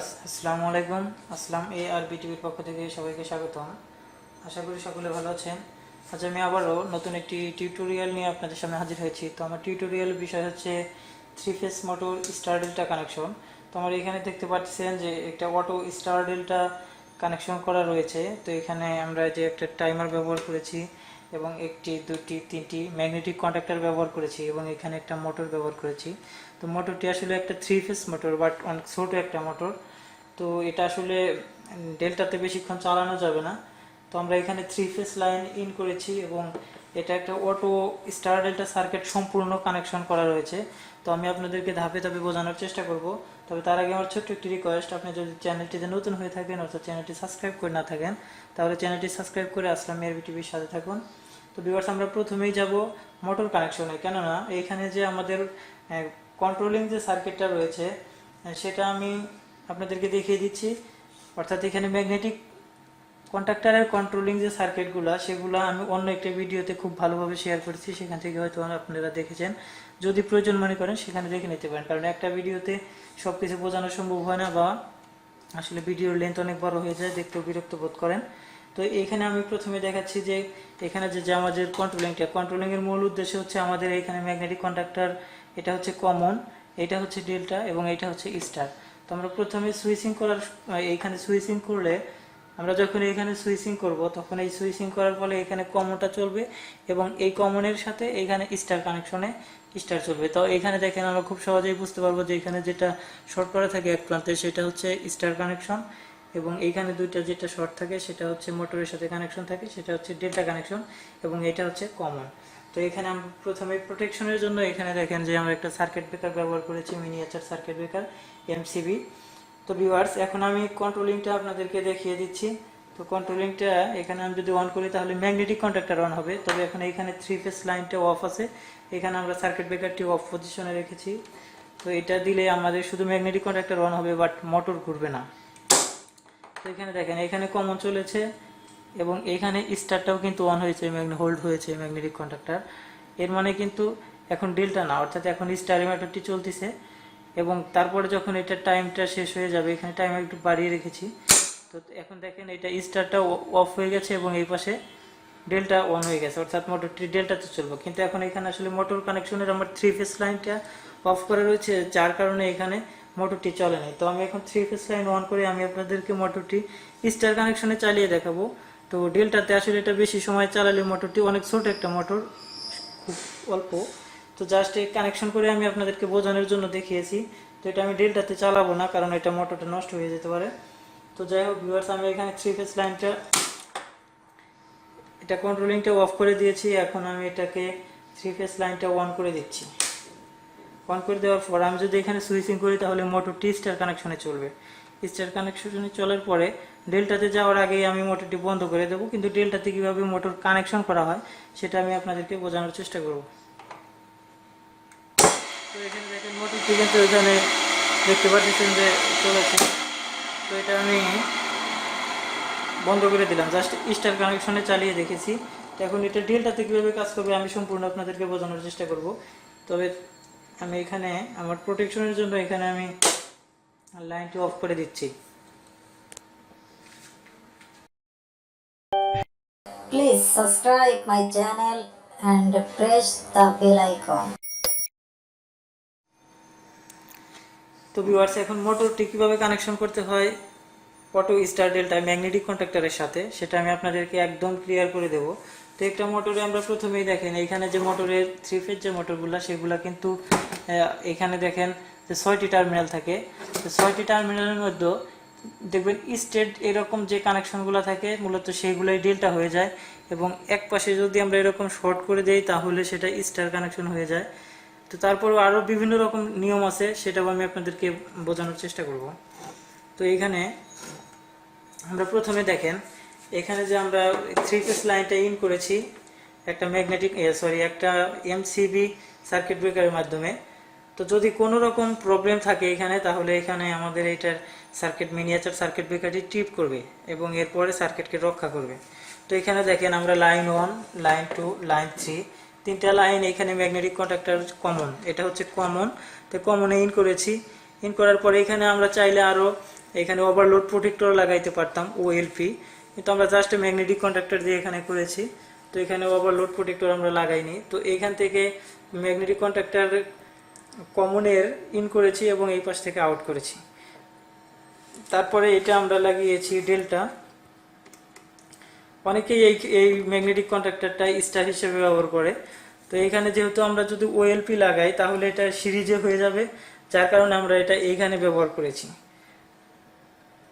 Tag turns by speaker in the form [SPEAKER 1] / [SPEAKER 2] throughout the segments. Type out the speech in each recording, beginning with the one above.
[SPEAKER 1] Viewers, আসসালামু আলাইকুম। আসসালাম এ আর বি টিভির পক্ষ থেকে সবাইকে স্বাগতম। আশা করি সকলে ভালো আছেন। আজ আমি আবারও নতুন একটি টিউটোরিয়াল নিয়ে আপনাদের সামনে হাজির হয়েছি। তো আমার টিউটোরিয়াল বিষয় হচ্ছে three phase motor star delta connection. তো আমার এখানে দেখতে পাচ্ছেন যে একটা অটো স্টার ডেল্টা কানেকশন করা রয়েছে। তো এখানে আমরা যে একটা টাইমার ব্যবহার করেছি এবং একটি, দুটি, তিনটি ম্যাগনেটিক কন্ডাক্টর ব্যবহার করেছি এবং এখানে একটা মোটর ব্যবহার করেছি। তো মোটরটি আসলে একটা থ্রি ফেস মোটর, বাট অনেক ছোট একটা মোটর। তো এটা আসলে ডেল্টাতে বেশিক্ষণ চালানো যাবে না। তো আমরা এখানে থ্রি ফেস লাইন ইন করেছি এবং এটা একটা অটো স্টার ডেল্টা সার্কিট সম্পূর্ণ কানেকশন করা রয়েছে। তো আমি আপনাদেরকে ধাপে ধাপে বোঝানোর চেষ্টা করব। তবে তার আগে আমার ছোট্ট একটি রিকোয়েস্ট আপনি যদি চ্যানেলটিতে নতুন হয়ে থাকেন অর্থাৎ চ্যানেলটি সাবস্ক্রাইব করে না থাকেন, তাহলে চ্যানেলটি সাবস্ক্রাইব করে আসলাম এরবি টিভির সাথে থাকুন। তো বিভার্স আমরা প্রথমেই যাব মোটর কানেকশনে কেননা এইখানে যে আমাদের কন্ট্রোলিং যে সার্কিটটা রয়েছে সেটা আমি আপনাদেরকে দেখিয়ে দিচ্ছি। অর্থাৎ এখানে ম্যাগনেটিক কন্ট্রাক্টরের কন্ট্রোলিং যে সার্কিটগুলো সেগুলো আমি অন্য একটা ভিডিওতে খুব ভালোভাবে শেয়ার করেছি। সেখান থেকে হয়তো আপনারা দেখেছেন। যদি প্রয়োজন মনে করেন, সেখানে দেখে নিতে পারেন। কারণ একটা ভিডিওতে সব কিছু বোঝানো সম্ভব হয় না বা আসলে ভিডিওর লেন্থ অনেক বড় হয়ে যায়, দেখতেও বিরক্ত বোধ করেন। তো এখানে আমি প্রথমে দেখাচ্ছি যে, এখানে যে আমাদের কন্ট্রোলিংটা কন্ট্রোলিংয়ের মূল উদ্দেশ্য হচ্ছে আমাদের এখানে ম্যাগনেটিক কন্ট্রাক্টর এটা হচ্ছে কমন এটা হচ্ছে ডেল্টা এবং এটা হচ্ছে স্টার তো আমরা প্রথমে সুইচিং করার এইখানে সুইচিং করলে আমরা যখন এখানে সুইচিং করব, তখন এই সুইচিং করার ফলে এখানে কমনটা চলবে এবং এই কমনের সাথে এখানে স্টার কানেকশনে স্টার চলবে। তো এখানে দেখেন আমরা খুব সহজেই বুঝতে পারব যে এখানে যেটা শর্ট করা থাকে এক প্রান্তে, সেটা হচ্ছে স্টার কানেকশন এবং এইখানে দুইটা যেটা শর্ট থাকে, সেটা হচ্ছে মোটরের সাথে কানেকশন থাকে, সেটা হচ্ছে ডেল্টা কানেকশন এবং এটা হচ্ছে কমন। তো এখানে আমরা প্রথমে প্রোটেকশনের জন্য এখানে দেখেন যে আমরা একটা সার্কিট ব্রেকার ব্যবহার করেছি মিনিয়েচার সার্কিট ব্রেকার এমসিবি তো ভিউয়ার্স এখন আমি কন্ট্রোলিংটা আপনাদেরকে দেখিয়ে দিচ্ছি। তো কন্ট্রোলিংটা এখানে আমি যদি অন করি তাহলে ম্যাগনেটিক কন্ট্রাক্টর অন হবে। তবে এখন এখানে থ্রি ফেস লাইনটা অফ আছে। এখানে আমরা সার্কিট ব্রেকারটি অফ পজিশনে রেখেছি। তো এটা দিলে আমাদের শুধু ম্যাগনেটিক কন্ট্রাক্টর অন হবে বাট মোটর ঘুরবে না। তো এখানে দেখেন, এখানে কমন চলেছে। এবং এখানে স্টারটাও কিন্তু অন হয়েছে ম্যাগনে হোল্ড হয়েছে ম্যাগনেটিক কন্ডাক্টার এর মানে কিন্তু এখন ডেল্টা না, অর্থাৎ এখন স্টার ইনভার্টারটি চলতেছে। এবং তারপরে যখন এটা টাইমটা শেষ হয়ে যাবে, এখানে টাইম একটু বাড়িয়ে রেখেছি। তো এখন দেখেন এটা স্টারটা অফ হয়ে গেছে এবং এই পাশে ডেল্টা অন হয়ে গেছে, অর্থাৎ মোটরটি ডেল্টাতে চলবে। কিন্তু এখন এখানে আসলে মোটর কানেকশনের আমার থ্রি ফেস লাইনটা অফ করা রয়েছে, যার কারণে এখানে মোটরটি চলে নাই। তো আমি এখন থ্রি ফেস লাইন অন করে আমি আপনাদেরকে মোটরটি স্টার কানেকশনে চালিয়ে দেখাবো। তো ডেল্টাতে আসলে এটা বেশি সময় চালালে মোটরটি অনেক ছোট একটা মোটর, খুব অল্প। তো জাস্ট এই কানেকশন করে আমি আপনাদেরকে বোঝানোর জন্য দেখিয়েছি। তো এটা আমি ডেল্টাতে চালাবো না, কারণ এটা মোটরটা নষ্ট হয়ে যেতে পারে। তো যাই হোক ভিউয়ার্স আমি এখানে থ্রি ফেস লাইনটা এটা কন্ট্রোলিংটা অফ করে দিয়েছি। এখন আমি এটাকে থ্রি ফেস লাইনটা অন করে দিচ্ছি। অন করে দেওয়ার পর আমি যদি এখানে সুইচিং করি তাহলে মোটরটি স্টার কানেকশনে চলবে। স্টার কানেকশনে চলার পরে ডেল্টাতে যাওয়ার আগেই আমি মোটরটি বন্ধ করে দেবো। কিন্তু ডেল্টাতে কীভাবে মোটর কানেকশন করা হয়, সেটা আমি আপনাদেরকে বোঝানোর চেষ্টা করব। তো এখানে মোটরটি কিন্তু এখানে দেখতে পাচ্ছেন যে চলেছে। তো এটা আমি বন্ধ করে দিলাম। জাস্ট স্টার কানেকশনে চালিয়ে দেখেছি। তো এখন এটা ডেল্টাতে কীভাবে কাজ করবে আমি সম্পূর্ণ আপনাদেরকে বোঝানোর চেষ্টা করব। তবে আমি এখানে আমার প্রোটেকশনের জন্য এখানে আমি লাইনটি অফ করে দিচ্ছি।
[SPEAKER 2] Please subscribe my channel and press the bell icon.
[SPEAKER 1] তো ভিউয়ার্স এখন মোটরটি কীভাবে কানেকশন করতে হয়? অটো স্টার ডেল্টা ম্যাগনেটিক কন্ট্রাক্টরের সাথে সেটা আমি আপনাদেরকে একদম ক্লিয়ার করে দেব। তো একটা মোটরে আমরা প্রথমেই দেখেন এখানে যে মোটরের থ্রি ফেজ যে মোটরগুলো সেগুলো কিন্তু এখানে দেখেন যে ছয়টি টার্মিনাল থাকে ছয়টি টার্মিনালের মধ্যে দেখবেন স্টেট এরকম যে কানেকশনগুলো থাকে, মূলত সেইগুলোই ডেল্টা হয়ে যায় এবং এক পাশে যদি আমরা এরকম শর্ট করে দেই, তাহলে সেটা স্টার কানেকশন হয়ে যায়। তো তারপরও আরও বিভিন্ন রকম নিয়ম আছে, সেটাও আমি আপনাদেরকে বোঝানোর চেষ্টা করব। তো এখানে আমরা প্রথমে দেখেন, এখানে যে আমরা থ্রি ফেস লাইনটা ইন করেছি, একটা ম্যাগনেটিক সরি একটা এমসিবি সার্কিট ব্রেকারের মাধ্যমে। তো যদি কোনো রকম প্রবলেম থাকে এখানে, তাহলে এখানে আমাদের এইটার সার্কিট মিনিয়েচার সার্কিট ব্রেকারটি টিপ করবে এবং এরপরে সার্কিটকে রক্ষা করবে। তো এখানে দেখেন আমরা line one line two line three তিনটা লাইন এখানে ম্যাগনেটিক কন্ট্রাক্টর কমন এটা হচ্ছে কমন তো কমনে ইন করেছি। ইন করার পরে এখানে আমরা চাইলে আরও এখানে ওভারলোড প্রোটেক্টর লাগাইতে পারতাম ওএলপি কিন্তু আমরা জাস্ট ম্যাগনেটিক কন্ট্রাক্টর দিয়ে এখানে করেছি। তো এখানে ওভারলোড প্রোটেক্টর আমরা লাগাইনি। তো এখান থেকে ম্যাগনেটিক কন্ট্রাক্টর কমনের ইন করেছি এবং এই পাশ থেকে আউট করেছি। তারপরে এটা আমরা লাগিয়েছি ডেলটা অনেকেই এই এই ম্যাগনেটিক কন্ট্রাক্টরটা স্টার হিসেবে ব্যবহার করে। তো এখানে যেহেতু আমরা যদি ওএলপি লাগাই, তাহলে এটা সিরিজে হয়ে যাবে, যার কারণে আমরা এটা এইখানে ব্যবহার করেছি।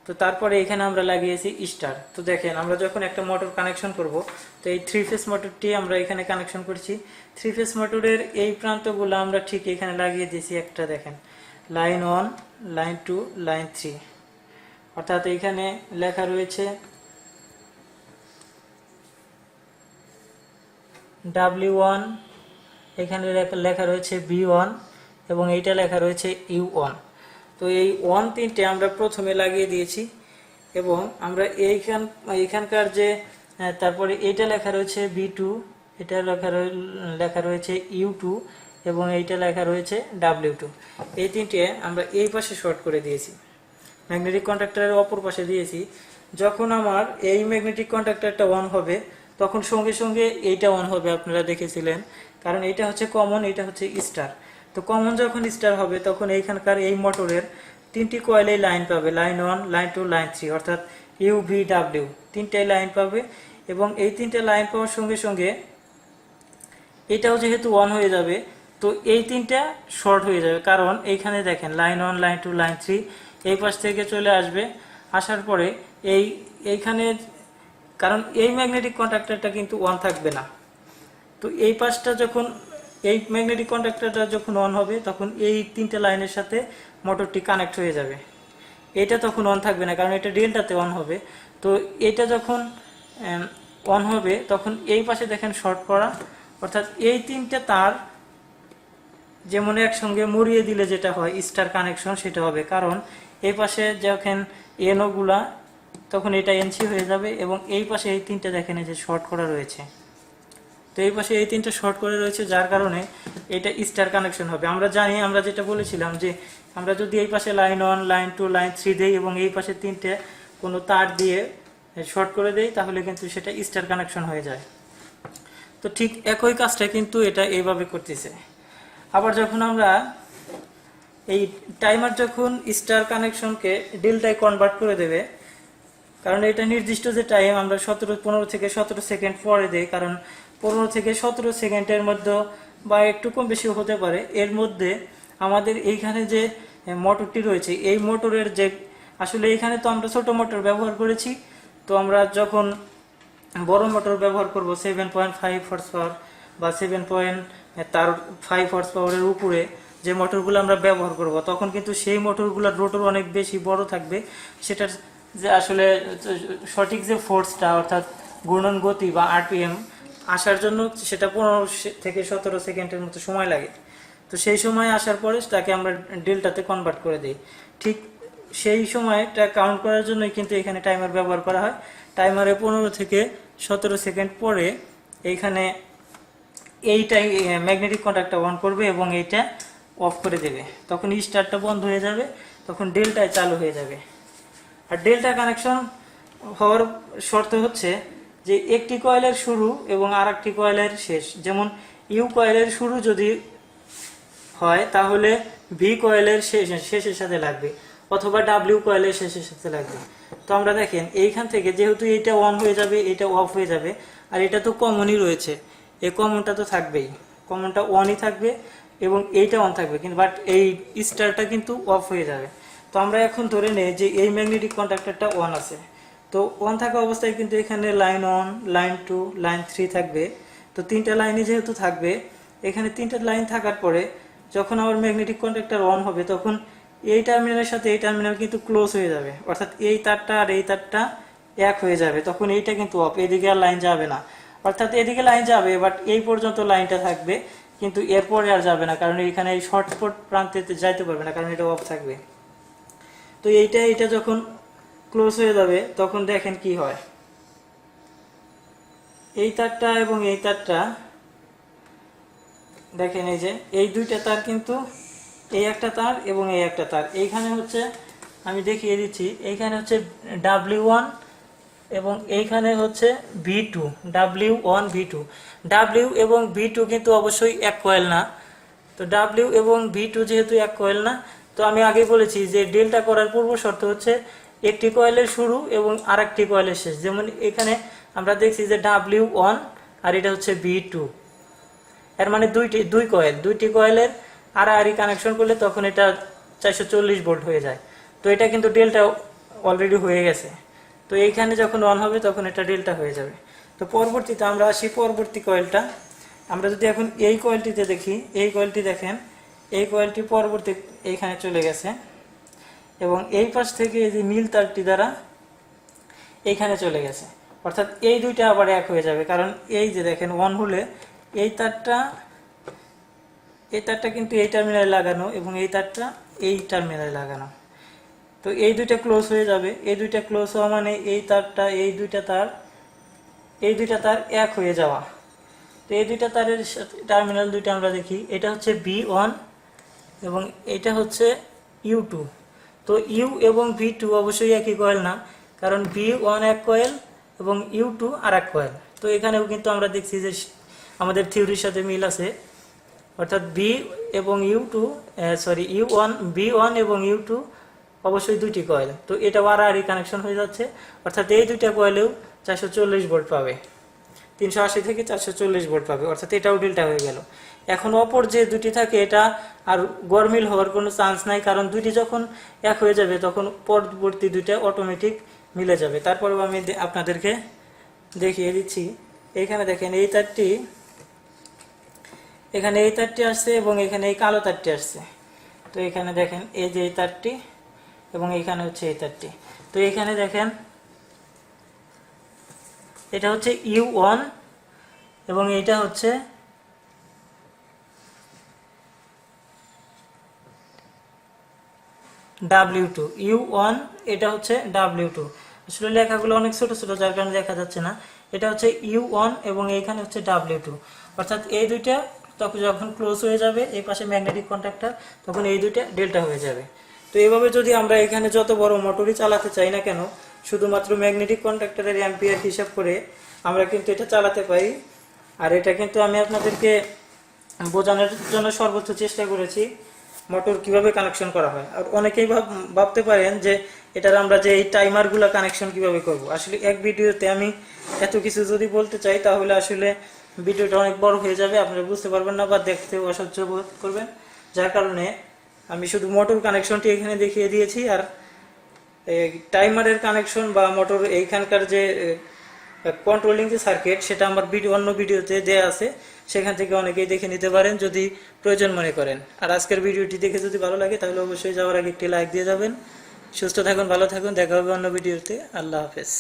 [SPEAKER 1] তো তারপরে এখানে আমরা লাগিয়েছি স্টার। তো দেখেন, আমরা যখন একটা মোটর কানেকশন করব, তো এই থ্রি ফেস মোটরটি আমরা এখানে কানেকশন করছি। থ্রি ফেস মোটরের এই প্রান্তগুলো আমরা ঠিক এখানে লাগিয়ে দিয়েছি একটা, দেখেন। Line one line two line three অর্থাৎ এখানে লেখা রয়েছে ডাব্লিউ ওয়ান এখানে লেখা- রয়েছে বি ওয়ান এবং এইটা লেখা রয়েছে ইউ ওয়ান তো এই ওয়ান তিনটে আমরা প্রথমে লাগিয়ে দিয়েছি এবং আমরা এইখান এখানকার যে তারপরে এটা লেখা রয়েছে বি টু, এটা লেখা লেখা রয়েছে ইউ টু এবং এইটা লেখা রয়েছে ডাব্লিউ টু। এই তিনটে আমরা এই পাশে শর্ট করে দিয়েছি। ম্যাগনেটিক কন্ট্রাক্টরের অপর পাশে দিয়েছি। যখন আমার এই ম্যাগনেটিক কন্ট্রাক্টরটা অন হবে, তখন সঙ্গে সঙ্গে এইটা অন হবে, আপনারা দেখেছিলেন। কারণ এটা হচ্ছে কমন এটা হচ্ছে স্টার তো কমন যখন স্টার হবে, তখন এইখানকার এই মোটরের তিনটি কয়েলে লাইন পাবে line one line two line three অর্থাৎ ইউ ভি ডাব্লিউ তিনটাই লাইন পাবে এবং এই তিনটে লাইন পাওয়ার সঙ্গে সঙ্গে এটাও যেহেতু ওয়ান হয়ে যাবে, তো এই তিনটা শর্ট হয়ে যাবে। কারণ এইখানে দেখেন line one line two line three এই পাশ থেকে চলে আসবে। আসার পরে এই, এইখানে কারণ এই ম্যাগনেটিক কন্ট্রাক্টরটা কিন্তু অন থাকবে না। তো এই পাশটা যখন এই ম্যাগনেটিক কন্ট্রাক্টরটা যখন অন হবে, তখন এই তিনটে লাইনের সাথে মোটরটি কানেক্ট হয়ে যাবে। এটা তখন অন থাকবে না, কারণ এটা ডেল্টাতে অন হবে। তো এটা যখন অন হবে, তখন এই পাশে দেখেন শর্ট করা, অর্থাৎ এই তিনটে তার যেমন একসঙ্গে মুড়িয়ে দিলে যেটা হয় স্টার কানেকশন সেটা হবে। কারণ এই পাশে যখন এনও গুলা, তখন এটা এনসি হয়ে যাবে এবং এই পাশে এই তিনটে দেখেন যে শর্ট করা রয়েছে। তো এই পাশে এই তিনটে শর্ট করে রয়েছে, যার কারণে এটা স্টার কানেকশন হবে। আমরা জানি, আমরা যেটা বলেছিলাম যে আমরা যদি এই পাশে line one line two line three দেই এবং এই পাশে তিনটে কোনো তার দিয়ে শর্ট করে দেই, তাহলে কিন্তু সেটা স্টার কানেকশন হয়ে যায়। তো ঠিক একই কাজটা কিন্তু এটা এইভাবে করতেছে। আবার যখন আমরা এই টাইমার যখন স্টার কানেকশনকে ডেল্টায় কনভার্ট করে দেবে কারণ এটা নির্দিষ্ট যে টাইম আমরা সতেরো, পনেরো থেকে সতেরো সেকেন্ড পরে দেই, কারণ পনেরো থেকে সতেরো সেকেন্ডের মধ্যে বা একটু কম বেশি হতে পারে, এর মধ্যে আমাদের এইখানে যে মোটরটি রয়েছে, এই মোটরের যে, আসলে এখানে তো আমরা ছোট মোটর ব্যবহার করেছি, তো আমরা যখন বড় মোটর ব্যবহার করব seven point five horse power বা সেভেন পয়েন্ট তার ফাইভ হর্স পাওয়ারের উপরে যে মোটরগুলো আমরা ব্যবহার করব, তখন কিন্তু সেই মোটরগুলোর রোটর অনেক বেশি বড় থাকবে, সেটার যে আসলে সঠিক যে ফোর্সটা অর্থাৎ ঘূর্ণন গতি বা আরপিএম আসার জন্য সেটা পনেরো থেকে সতেরো সেকেন্ডের মতো সময় লাগে। তো সেই সময় আসার পরে তাকে আমরা ডেল্টাতে কনভার্ট করে দিই। ঠিক সেই সময়টা কাউন্ট করার জন্যই কিন্তু এখানে টাইমার ব্যবহার করা হয়। টাইমারে পনেরো থেকে সতেরো সেকেন্ড পরে এইখানে এইটাই ম্যাগনেটিক কন্ট্যাক্টটা অন করবে এবং এইটা অফ করে দেবে। তখন স্টারটা বন্ধ হয়ে যাবে, তখন ডেল্টায় চালু হয়ে যাবে। আর ডেল্টা কানেকশন হওয়ার শর্ত হচ্ছে যে একটি কয়েলের শুরু এবং আর একটি কয়েলের শেষ। যেমন ইউ কয়েলের শুরু যদি হয়, তাহলে ভি কয়েলের শেষ শেষের সাথে লাগবে, অথবা ডাব্লিউ কয়েলের শেষের সাথে লাগবে। তো আমরা দেখেন, এইখান থেকে যেহেতু এইটা অন হয়ে যাবে, এটা অফ হয়ে যাবে, আর এটা তো কমনই রয়েছে। এই কমনটা তো থাকবেই। কমনটা অনই থাকবে এবং এইটা অন থাকবে, কিন্তু বাট এই স্টারটা কিন্তু অফ হয়ে যাবে। তো আমরা এখন ধরে নেই যে এই ম্যাগনেটিক কন্ট্রাক্টরটা ওয়ান আছে। তো ওয়ান থাকা অবস্থায় কিন্তু এখানে line one line two line three থাকবে। তো তিনটা লাইনই যেহেতু থাকবে, এখানে তিনটা লাইন থাকার পরে যখন আমার ম্যাগনেটিক কন্ট্রাক্টর অন হবে, তখন এই টার্মিনালের সাথে এই টার্মিনাল কিন্তু ক্লোজ হয়ে যাবে। অর্থাৎ এই তারটা আর এই তারটা এক হয়ে যাবে। তখন এইটা কিন্তু অফ এদিকে আর লাইন যাবে না। অর্থাৎ এদিকে লাইন যাবে বাট এই পর্যন্ত লাইনটা থাকবে, কিন্তু এরপরে আর যাবে না, কারণ এখানে এই শর্ট প্রান্তে যাইতে পারবে না, কারণ এটা অফ থাকবে। তো এইটা এটা যখন ক্লোজ হয়ে যাবে, তখন দেখেন কি হয়। এই তারটা এবং এই তারটা, দেখেন এই যে, এই দুইটা তার কিন্তু এই একটা তার এবং এই একটা তার। এইখানে হচ্ছে, আমি দেখিয়ে দিচ্ছি, এইখানে হচ্ছে ডাব্লিউ ওয়ান এবং এইখানে হচ্ছে V two W one V two W এবং ভি টু কিন্তু অবশ্যই এক কয়েল না। তো ডাব্লিউ এবং ভি টু যেহেতু এক কয়েল না তো আমি আগে বলেছি যে ডেল্টা করার পূর্ব শর্ত হচ্ছে একটি কয়েলের শুরু এবং আরেকটি কয়েলের শেষ। যেমন এখানে আমরা দেখছি যে ডাব্লিউ ওয়ান আর এটা হচ্ছে বি টু এর মানে দুইটি দুই কয়েল। দুইটি কয়েলের আড়াআড়ি কানেকশন করলে তখন এটা চারশো চল্লিশ ভোল্ট হয়ে যায়। তো এটা কিন্তু ডেল্টা অলরেডি হয়ে গেছে। তো এইখানে যখন অন হবে তখন এটা ডেল্টা হয়ে যাবে। তো পরবর্তীতে আমরা আসি পরবর্তী কয়েলটা। আমরা যদি এখন এই কয়েলটিতে দেখি, এই কয়েলটি দেখেন। এই কয়েলটি পরবর্তী এইখানে চলে গেছে এবং এই পাশ থেকে এই যে নীল তারটি দ্বারা এইখানে চলে গেছে। অর্থাৎ এই দুইটা আবার এক হয়ে যাবে, কারণ এই যে দেখেন ওয়ান হলে এই তারটা এই তারটা কিন্তু এই টার্মিনালে লাগানো এবং এই তারটা এই টার্মিনালে লাগানো। তো এই দুইটা ক্লোজ হয়ে যাবে, এই দুইটা ক্লোজ হওয়া মানে এই তারটা, এই দুইটা তার, এই দুইটা তার এক হয়ে যাওয়া। তো এই দুইটা তারের সাথে টার্মিনাল দুইটা আমরা দেখি, এটা হচ্ছে বি ওয়ান এবং এটা হচ্ছে ইউ টু তো ইউ এবং ভি টু অবশ্যই একই কয়েল না, কারণ ভি ওয়ান এক কয়েল এবং ইউ টু আর এক কয়েল তো এখানেও কিন্তু আমরা দেখছি যে আমাদের থিওরির সাথে মিল আছে। অর্থাৎ বি এবং U two sorry U one B one এবং ইউ টু অবশ্যই দুইটি কয়েল তো এটা বাড়াবাড়ি কানেকশন হয়ে যাচ্ছে। অর্থাৎ এই দুইটা কয়েলেও চারশো চল্লিশ ভোল্ট পাবে। তিনশো আশি থেকে চারশো চল্লিশ ভোল্ট পাবে, অর্থাৎ এটাও ডেল্টা হয়ে গেল। এখন অপর যে দুটি থাকে, এটা আর গরমিল হওয়ার কোনো চান্স নাই, কারণ দুটি যখন এক হয়ে যাবে, তখন পরবর্তী দুইটা অটোমেটিক মিলে যাবে। তারপরেও আমি আপনাদেরকে দেখিয়ে দিচ্ছি। এখানে দেখেন, এই তারটি, এখানে এই তারটি আসছে এবং এখানে এই কালো তারটি আসছে। তো এখানে দেখেন, এই যে এই তারটি এবং এখানে হচ্ছে এই তারটি। তো এখানে দেখেন এটা হচ্ছে ইউ ওয়ান এবং এটা হচ্ছে ডাব্লিউ টু ইউ ওয়ান এটা হচ্ছে ডাব্লিউ টু আসলে লেখাগুলো অনেক ছোট ছোট, যার কারণে দেখা যাচ্ছে না। এটা হচ্ছে ইউ ওয়ান এবং এইখানে হচ্ছে ডাব্লিউ টু অর্থাৎ এই দুইটা তখন যখন ক্লোজ হয়ে যাবে, এই পাশে ম্যাগনেটিক কন্ট্যাক্টর তখন এই দুইটা ডেল্টা হয়ে যাবে। তো এইভাবে যদি আমরা এখানে যত বড় মোটরই চালাতে চাই না কেন শুধুমাত্র ম্যাগনেটিক কন্ট্যাক্টরের অ্যাম্পিয়ার হিসাব করে আমরা কিন্তু এটা চালাতে পারি। আর এটা কিন্তু আমি আপনাদেরকে বোঝানোর জন্য সর্বোচ্চ চেষ্টা করেছি মোটর কীভাবে কানেকশন করা হয়। আর অনেকেই ভাব- ভাবতে পারেন যে এটার আমরা যে এই টাইমারগুলো কানেকশন কীভাবে করব। আসলে এক ভিডিওতে আমি এত কিছু যদি বলতে চাই, তাহলে আসলে ভিডিওটা অনেক বড় হয়ে যাবে, আপনারা বুঝতে পারবেন না বা দেখতে অসহ্য বোধ করবেন। যার কারণে আমি শুধু মোটর কানেকশনটি এখানে দেখিয়ে দিয়েছি, আর টাইমারের কানেকশন বা মোটর এইখানকার যে কন্ট্রোলিং যে সার্কিট সেটা আমার ভিডিও অন্য ভিডিওতে দেওয়া আছে। সেখান থেকে অনেকেই দেখে নিতে পারেন যদি প্রয়োজন মনে করেন। আর আজকের ভিডিওটি দেখে যদি ভালো লাগে, তাহলে অবশ্যই যাওয়ার আগে একটি লাইক দিয়ে যাবেন। সুস্থ থাকুন, ভালো থাকুন, দেখা হবে অন্য ভিডিওতে আল্লাহ হাফেজ।